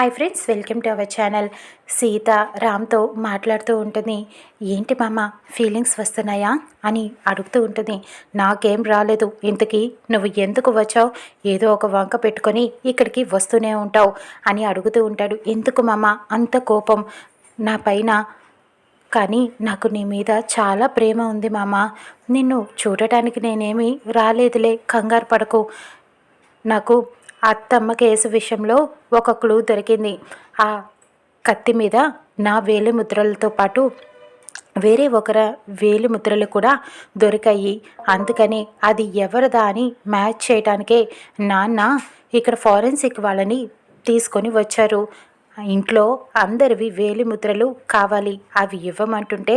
Hi friends welcome to our channel Sita రామ్తో మాట్లాడుతూ ఉంటుంది. ఏంటి మామ ఫీలింగ్స్ వస్తున్నాయా? అని అడుగుతూ ఉంటుంది. నాకేం రాలేదు. ఇంతకీ నువ్వు ఎందుకు వచ్చావు? ఏదో ఒక వంక పెట్టుకొని ఇక్కడికి వస్తూనే ఉంటావు అని అడుగుతూ ఉంటాడు. ఎందుకు మామ? అంత కోపం నా పైన. కానీ నాకు నీ మీద చాలా ప్రేమ ఉంది మామ. నిన్ను చూడటానికి నేనేమి రాలేదులే. కంగారు పడకు. నాకు అత్తమ్మ కేసు విషయంలో ఒక క్లూ దొరికింది. ఆ కత్తి మీద నా వేలి ముద్రలతో పాటు వేరే ఒకర వేలి ముద్రలు కూడా దొరికాయి. అందుకని అది ఎవరిదా అని మ్యాచ్ చేయడానికే నాన్న ఇక్కడ ఫారెన్సిక్ వాళ్ళని తీసుకొని వచ్చారు. ఇంట్లో అందరివి వేలి ముద్రలు కావాలి. అవి ఇవ్వమంటుంటే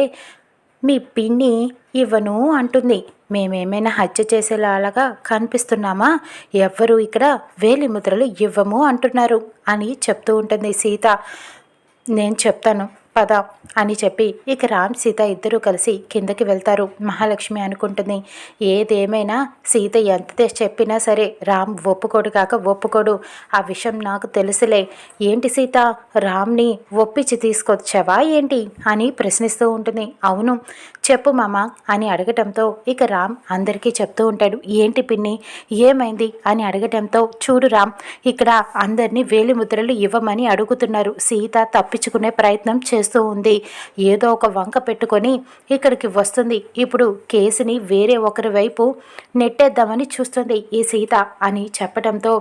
మీ పిన్ని ఇవ్వను అంటుంది. మేమేమైనా హత్య చేసేలాగా కనిపిస్తున్నామా? ఎవ్వరు ఇక్కడ వేలి ముద్రలు ఇవ్వము అంటున్నారు అని చెప్తూ ఉంటుంది సీత. నేను చెప్తాను. పద అని చెప్పి ఇక రామ్ సీత ఇద్దరూ కలిసి కిందకి వెళ్తారు. మహాలక్ష్మి అనుకుంటుంది ఏదేమైనా సీత ఎంత చెప్పినా సరే రామ్ ఒప్పుకోడు కాక ఒప్పుకోడు. ఆ విషయం నాకు తెలుసులే. ఏంటి సీత రామ్ని ఒప్పించి తీసుకొచ్చావా ఏంటి అని ప్రశ్నిస్తూ ఉంటుంది. అవును చెప్పు మామ అని అడగటంతో ఇక రామ్ అందరికీ చెప్తూ ఉంటాడు. ఏంటి పిన్ని ఏమైంది అని అడగటంతో చూడు రామ్ ఇక్కడ అందరినీ వేలి ముద్రలు ఇవ్వమని అడుగుతున్నారు. సీత తప్పించుకునే ప్రయత్నం చేస్తూ ఉంది. ఏదో ఒక వంక పెట్టుకొని ఇక్కడికి వస్తుంది. ఇప్పుడు కేసుని వేరే ఒకరి వైపు నెట్టేద్దామని చూస్తుంది ఈ సీత అని చెప్పడంతో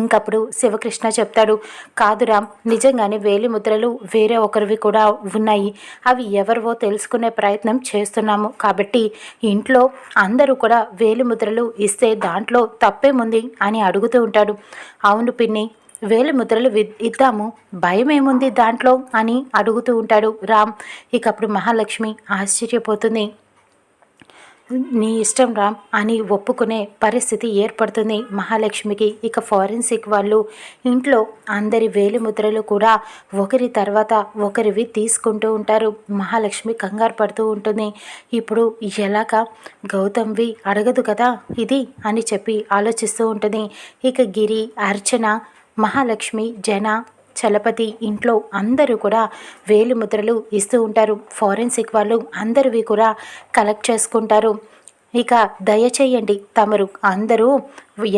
ఇంకప్పుడు శివకృష్ణ చెప్తాడు కాదురామ్ నిజంగానే వేలి ముద్రలు వేరే ఒకరివి కూడా ఉన్నాయి. అవి ఎవరివో తెలుసుకునే ప్రయత్నం చేస్తున్నాము కాబట్టి ఇంట్లో అందరూ కూడా వేలి ముద్రలు ఇస్తే దాంట్లో తప్పేముంది? అని అడుగుతూ ఉంటాడు. అవును పిన్ని వేలిముద్రలు ఇద్దాము. భయం ఏముంది దాంట్లో? అని అడుగుతూ ఉంటాడు రామ్. ఇకప్పుడు మహాలక్ష్మి ఆశ్చర్యపోతుంది. నీ ఇష్టం రామ్ అని ఒప్పుకునే పరిస్థితి ఏర్పడుతుంది మహాలక్ష్మికి. ఇక ఫారెన్సిక్ వాళ్ళు ఇంట్లో అందరి వేలిముద్రలు కూడా ఒకరి తర్వాత ఒకరివి తీసుకుంటూ ఉంటారు. మహాలక్ష్మి కంగారు పడుతూ ఉంటుంది. ఇప్పుడు ఎలాగా? గౌతమ్వి అడగదు కదా ఇది అని చెప్పి ఆలోచిస్తూ ఉంటుంది. ఇక గిరి అర్చన మహాలక్ష్మి జన చలపతి ఇంట్లో అందరూ కూడా వేలు ముద్రలు ఇస్తూ ఉంటారు. ఫారెన్సిక్ వాళ్ళు అందరివి కూడా కలెక్ట్ చేసుకుంటారు. ఇక దయచేయండి తమరు అందరూ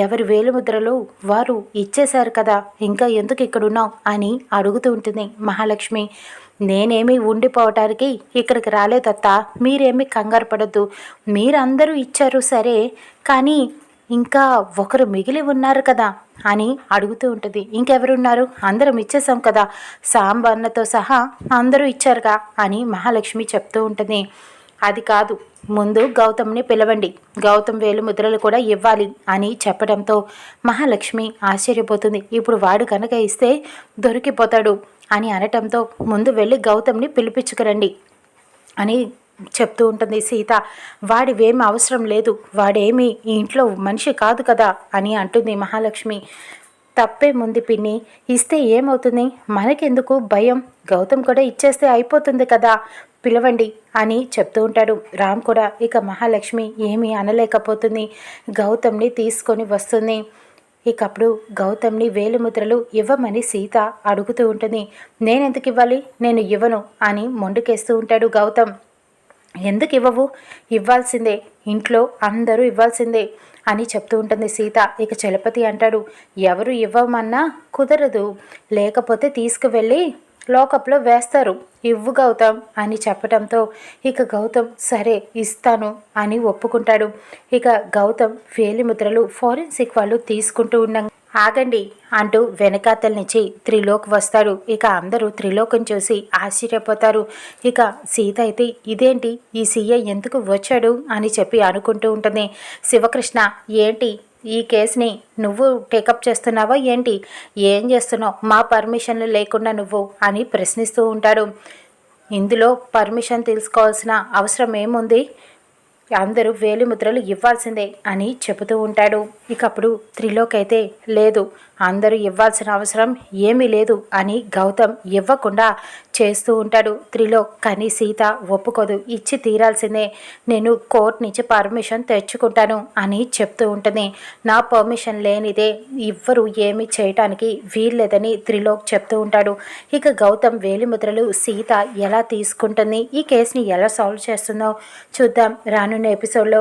ఎవరి వేలుముద్రలు వారు ఇచ్చేశారు కదా ఇంకా ఎందుకు ఇక్కడున్నావు అని అడుగుతూ ఉంటుంది మహాలక్ష్మి. నేనేమి ఉండిపోవటానికి ఇక్కడికి రాలేదత్తా మీరేమి కంగారు పడద్దు. మీరందరూ ఇచ్చారు సరే కానీ ఇంకా ఒకరు మిగిలి ఉన్నారు కదా అని అడుగుతూ ఉంటుంది. ఇంకెవరున్నారు? అందరం ఇచ్చేసాం కదా. సాంబన్నతో సహా అందరూ ఇచ్చారుగా అని మహాలక్ష్మి చెప్తూ ఉంటుంది. అది కాదు ముందు గౌతమ్ని పిలవండి. గౌతమ్ వేలు ముద్రలు కూడా ఇవ్వాలి అని చెప్పడంతో మహాలక్ష్మి ఆశ్చర్యపోతుంది. ఇప్పుడు వాడు కనుక ఇస్తే దొరికిపోతాడు అని అనటంతో ముందు వెళ్ళి గౌతమ్ని పిలిపించుకురండి అని చెప్తూ ఉంటుంది సీత వాడివేమి అవసరం లేదు వాడేమి ఈ ఇంట్లో మనిషి కాదు కదా అని అంటుంది మహాలక్ష్మి. తప్పే ముందు పిన్ని ఇస్తే ఏమవుతుంది? మనకెందుకు భయం? గౌతమ్ కూడా ఇచ్చేస్తే అయిపోతుంది కదా పిలవండి అని చెప్తూ ఉంటాడు. రామ్ కూడా ఇక మహాలక్ష్మి ఏమీ అనలేకపోతుంది. గౌతమ్ని తీసుకొని వస్తుంది. ఇకప్పుడు గౌతమ్ని వేలుముద్రలు ఇవ్వమని సీత అడుగుతూ ఉంటుంది. నేనెందుకు ఇవ్వాలి? నేను ఇవ్వను అని మొండుకేస్తూ ఉంటాడు గౌతమ్. ఎందుకు ఇవ్వవు ఇవ్వాల్సిందే. ఇంట్లో అందరూ ఇవ్వాల్సిందే అని చెప్తూ ఉంటుంది సీత. ఇక చలపతి అంటాడు ఎవరు ఇవ్వమన్నా కుదరదు. లేకపోతే తీసుకువెళ్ళి లోకప్లో వేస్తారు. ఇవ్వు గౌతమ్ అని చెప్పడంతో ఇక గౌతమ్ సరే ఇస్తాను అని ఒప్పుకుంటాడు. ఇక గౌతమ్ వేలిముద్రలు ఫారెన్సిక్ వాళ్ళు తీసుకుంటూ ఉన్న ఆగండి అంటూ వెనకాతల నుంచి త్రిలోక్ వస్తాడు. ఇక అందరూ త్రిలోకం చూసి ఆశ్చర్యపోతారు. ఇక సీత అయితే ఇదేంటి? ఈ సీఏ ఎందుకు వచ్చాడు? అని చెప్పి అనుకుంటూ ఉంటుంది. శివకృష్ణ ఏంటి? ఈ కేసుని నువ్వు టేకప్ చేస్తున్నావా ఏంటి? ఏం చేస్తున్నావు? మా పర్మిషన్లు లేకుండా నువ్వు? అని ప్రశ్నిస్తూ ఉంటాడు. ఇందులో పర్మిషన్ తీసుకోవాల్సిన అవసరం ఏముంది? అందరూ వేలిముద్రలు ఇవ్వాల్సిందే అని చెబుతూ ఉంటాడు. ఇక అప్పుడు త్రిలోక్ అయితే లేదు. అందరూ ఇవ్వాల్సిన అవసరం ఏమీ లేదు అని గౌతమ్ ఇవ్వకుండా చేస్తూ ఉంటాడు. త్రిలోక్ కానీ సీత ఒప్పుకోదు. ఇచ్చి తీరాల్సిందే. నేను కోర్టు నుంచి పర్మిషన్ తెచ్చుకుంటాను అని చెప్తూ ఉంటుంది. నా పర్మిషన్ లేనిదే ఎవ్వరు ఏమీ చేయటానికి వీల్లేదని త్రిలోక్ చెప్తూ ఉంటాడు. ఇక గౌతమ్ వేలిముద్రలు సీత ఎలా తీసుకుంటుంది? ఈ కేసుని ఎలా సాల్వ్ చేస్తుందో చూద్దాం. రానున్న ఎపిసోడ్లో